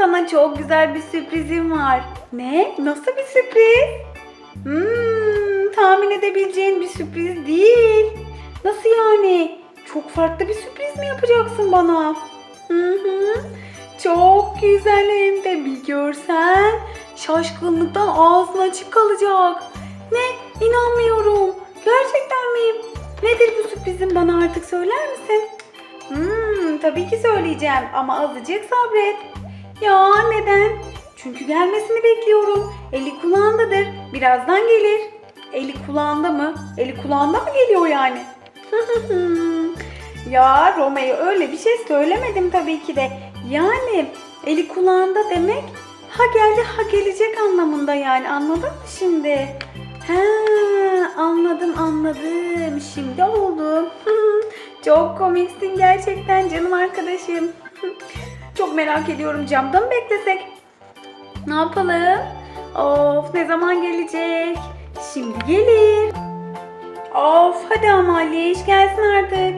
sana çok güzel bir sürprizim var. Ne? Nasıl bir sürpriz? Hmm, tahmin edebileceğin bir sürpriz değil. Nasıl yani? Çok farklı bir sürpriz mi yapacaksın bana? Hı hı. Çok güzel hem de bir görsen şaşkınlıktan ağzın açık kalacak. Ne? İnanmıyorum. Gerçekten mi? Nedir bu sürprizin bana artık söyler misin? Hmm, tabii ki söyleyeceğim ama azıcık sabret. Ya neden? Çünkü gelmesini bekliyorum. Eli kulağındadır. Birazdan gelir. Eli kulağında mı? Eli kulağında mı geliyor yani? ya Romeo öyle bir şey söylemedim tabii ki de. Yani eli kulağında demek ha geldi ha gelecek anlamında yani anladın mı şimdi? He anladım anladım. Şimdi oldu. Çok komiksin gerçekten canım arkadaşım. Çok merak ediyorum camda mı beklesek? Ne yapalım? Of ne zaman gelecek? Şimdi gelir. Of hadi ama Aliş gelsin artık.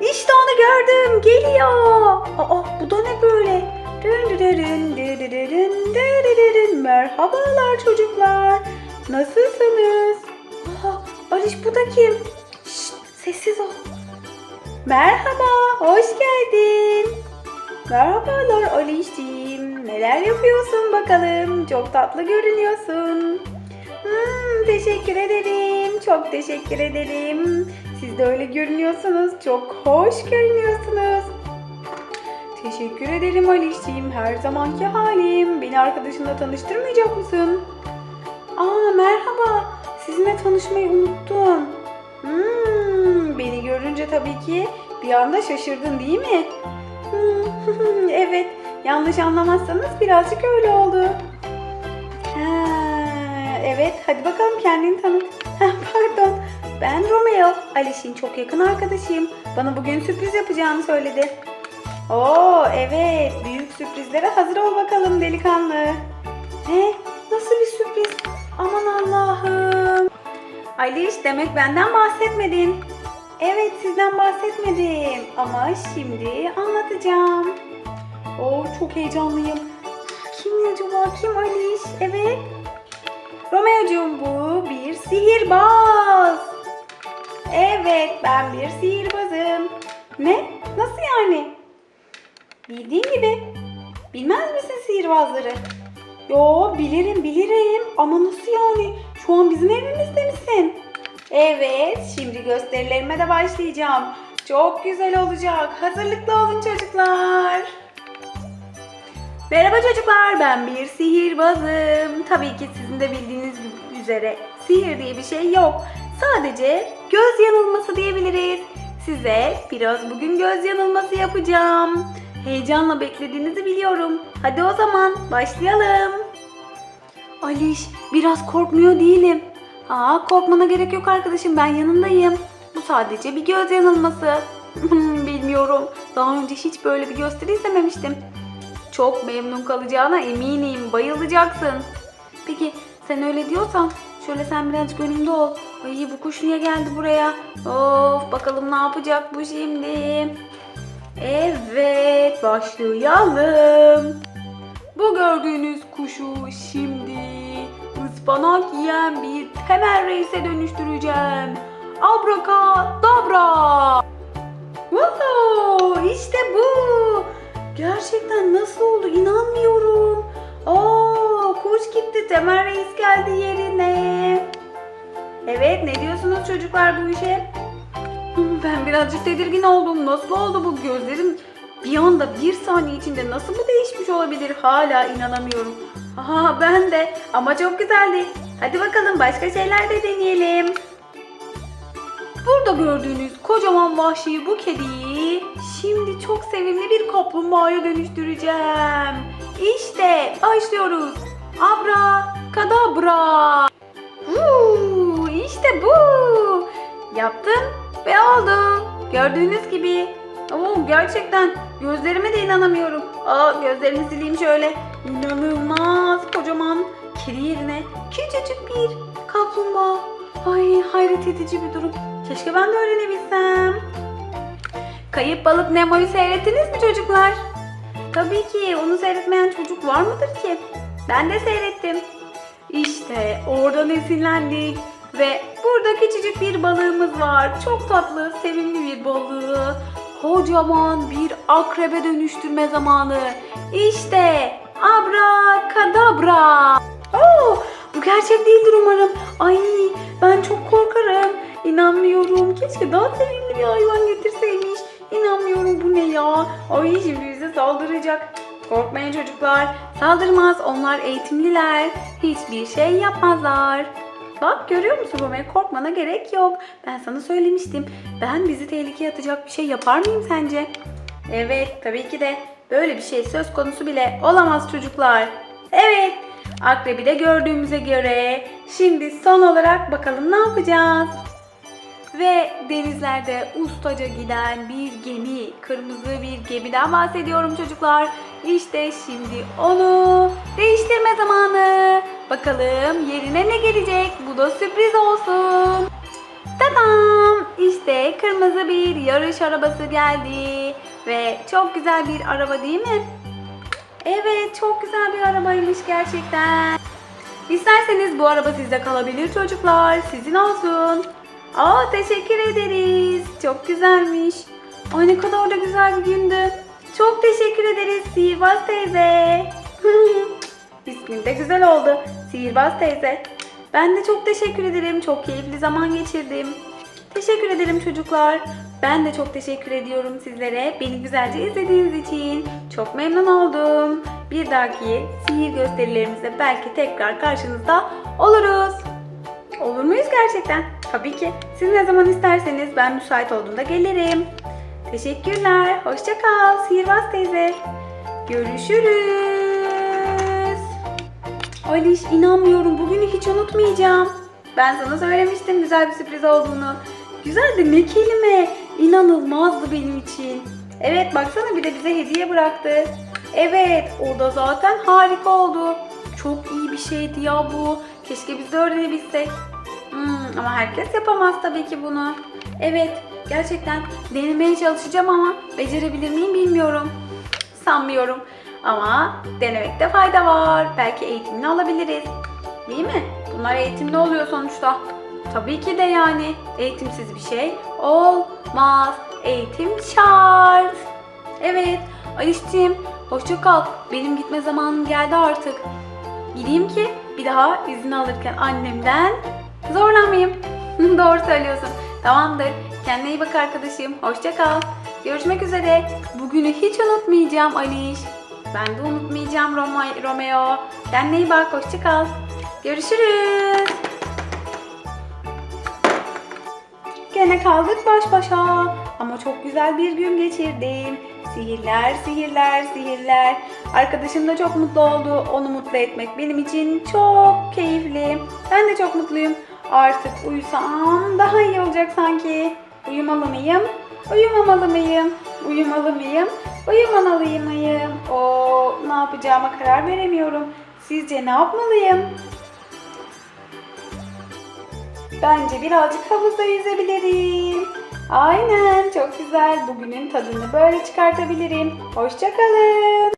İşte onu gördüm. Geliyor. Aa bu da ne böyle? Merhabalar çocuklar. Nasılsınız? Aa, Aliş bu da kim? Şşt, sessiz ol. Merhaba, hoş geldin. Merhabalar Alişciğim. Neler yapıyorsun bakalım? Çok tatlı görünüyorsun. Hmm, teşekkür ederim. Çok teşekkür ederim. Siz de öyle görünüyorsunuz. Çok hoş görünüyorsunuz. Teşekkür ederim Alişciğim. Her zamanki halim. Beni arkadaşınla tanıştırmayacak mısın? Aa merhaba. Sizinle tanışmayı unuttum. Hmm, beni görünce tabii ki bir anda şaşırdın değil mi? Hmm, evet, yanlış anlamazsanız birazcık öyle oldu. Ha, evet, hadi bakalım kendini tanıt. Pardon, ben Romeo. Aliş'in çok yakın arkadaşıyım. Bana bugün sürpriz yapacağını söyledi. Oo, evet, büyük sürprizlere hazır ol bakalım delikanlı. Ne? Nasıl bir sürpriz? Aman Allah'ım. Aliş demek benden bahsetmedin. Evet sizden bahsetmedim ama şimdi anlatacağım. Oo çok heyecanlıyım. Kim acaba? Kim Aliş? Evet. Romeo'cum bu bir sihirbaz. Evet ben bir sihirbazım. Ne? Nasıl yani? Bildiğin gibi. Bilmez misin sihirbazları? Yo bilirim bilirim ama nasıl yani? Şu an bizim evimizde misin? Evet şimdi gösterilerime de başlayacağım. Çok güzel olacak. Hazırlıklı olun çocuklar. Merhaba çocuklar ben bir sihirbazım. Tabii ki sizin de bildiğiniz üzere sihir diye bir şey yok. Sadece göz yanılması diyebiliriz. Size biraz bugün göz yanılması yapacağım. Heyecanla beklediğinizi biliyorum. Hadi o zaman başlayalım. Aliş biraz korkmuyor değilim. Aa korkmana gerek yok arkadaşım ben yanındayım. Bu sadece bir göz yanılması. Bilmiyorum. Daha önce hiç böyle bir gösteri izlememiştim. Çok memnun kalacağına eminim. Bayılacaksın. Peki sen öyle diyorsan şöyle sen birazcık önümde ol. Ay bu kuş niye geldi buraya? Of bakalım ne yapacak bu şimdi. Evet başlayalım. Bu gördüğünüz kuşu şimdi ıspanak yiyen bir temel reise dönüştüreceğim. Abrakadabra. Wow, işte bu. Gerçekten nasıl oldu inanmıyorum. Oo, kuş gitti temel reis geldi yerine. Evet ne diyorsunuz çocuklar bu işe? Birazcık tedirgin oldum. Nasıl oldu bu gözlerim bir anda bir saniye içinde nasıl bu değişmiş olabilir? Hala inanamıyorum. Aha ben de ama çok güzeldi. Hadi bakalım başka şeyler de deneyelim. Burada gördüğünüz kocaman vahşi bu kediyi şimdi çok sevimli bir kaplumbağaya dönüştüreceğim. İşte başlıyoruz. Abra kadabra. Huu, işte bu. Yaptım. Gördüğünüz gibi. Oo, gerçekten gözlerime de inanamıyorum. Aa, gözlerimi sileyim şöyle. İnanılmaz kocaman kedi yerine küçücük bir kaplumbağa. Ay hayret edici bir durum. Keşke ben de öğrenebilsem. Kayıp balık Nemo'yu seyrettiniz mi çocuklar? Tabii ki onu seyretmeyen çocuk var mıdır ki? Ben de seyrettim. İşte oradan esinlendik ve burada küçücük bir balığımız var. Çok tatlı, sevimli bir balığı. Kocaman bir akrebe dönüştürme zamanı. İşte abrakadabra. Oo, bu gerçek değildir umarım. Ay ben çok korkarım. İnanmıyorum. Keşke daha sevimli bir hayvan getirseymiş. İnanmıyorum bu ne ya? Ay şimdi bize saldıracak. Korkmayın çocuklar. Saldırmaz. Onlar eğitimliler. Hiçbir şey yapmazlar. Bak görüyor musun Romeo? Korkmana gerek yok. Ben sana söylemiştim. Ben bizi tehlikeye atacak bir şey yapar mıyım sence? Evet tabii ki de. Böyle bir şey söz konusu bile olamaz çocuklar. Evet. Akrebi de gördüğümüze göre şimdi son olarak bakalım ne yapacağız? Ve denizlerde ustaca giden bir gemi, kırmızı bir gemiden bahsediyorum çocuklar. İşte şimdi onu değiştirme zamanı. Bakalım yerine ne gelecek? Bu da sürpriz olsun. Tadam! İşte kırmızı bir yarış arabası geldi. Ve çok güzel bir araba değil mi? Evet çok güzel bir arabaymış gerçekten. İsterseniz bu araba sizde kalabilir çocuklar. Sizin olsun. Aa teşekkür ederiz. Çok güzelmiş. Ay ne kadar da güzel bir gündü. Çok teşekkür ederiz Sihirbaz teyze. İsmin de güzel oldu. Sihirbaz teyze. Ben de çok teşekkür ederim. Çok keyifli zaman geçirdim. Teşekkür ederim çocuklar. Ben de çok teşekkür ediyorum sizlere. Beni güzelce izlediğiniz için. Çok memnun oldum. Bir dahaki sihir gösterilerimizde belki tekrar karşınızda oluruz. Olur muyuz gerçekten? Tabii ki. Siz ne zaman isterseniz ben müsait olduğumda gelirim. Teşekkürler. Hoşça kal Sihirbaz teyze. Görüşürüz. Aliş inanmıyorum. Bugünü hiç unutmayacağım. Ben sana söylemiştim güzel bir sürpriz olduğunu. Güzel de ne kelime. İnanılmazdı benim için. Evet baksana bir de bize hediye bıraktı. Evet o da zaten harika oldu. Çok iyi bir şeydi ya bu. Keşke biz de öğrenebilsek. Hmm, ama herkes yapamaz tabii ki bunu. Evet gerçekten denemeye çalışacağım ama becerebilir miyim bilmiyorum. Sanmıyorum. Ama denemekte fayda var. Belki eğitimini alabiliriz. Değil mi? Bunlar eğitimli oluyor sonuçta. Tabii ki de yani. Eğitimsiz bir şey olmaz. Eğitim şart. Evet. Alişciğim hoşça kal. Benim gitme zamanım geldi artık. Gideyim ki bir daha izin alırken annemden zorlanmayayım. Doğru söylüyorsun. Tamamdır. Kendine iyi bak arkadaşım. Hoşça kal. Görüşmek üzere. Bugünü hiç unutmayacağım Aliş. Ben de unutmayacağım Roma- Romeo. Kendine iyi bak. Hoşça kal. Görüşürüz. Gene kaldık baş başa. Ama çok güzel bir gün geçirdim. Sihirler, sihirler, sihirler. Arkadaşım da çok mutlu oldu. Onu mutlu etmek benim için çok keyifli. Ben de çok mutluyum. Artık uyusam daha iyi olacak sanki. Uyumalı mıyım? Uyumamalı mıyım? Uyumalı mıyım? Uyumamalı mıyım? O ne yapacağıma karar veremiyorum. Sizce ne yapmalıyım? Bence birazcık havuzda yüzebilirim. Aynen çok güzel. Bugünün tadını böyle çıkartabilirim. Hoşçakalın.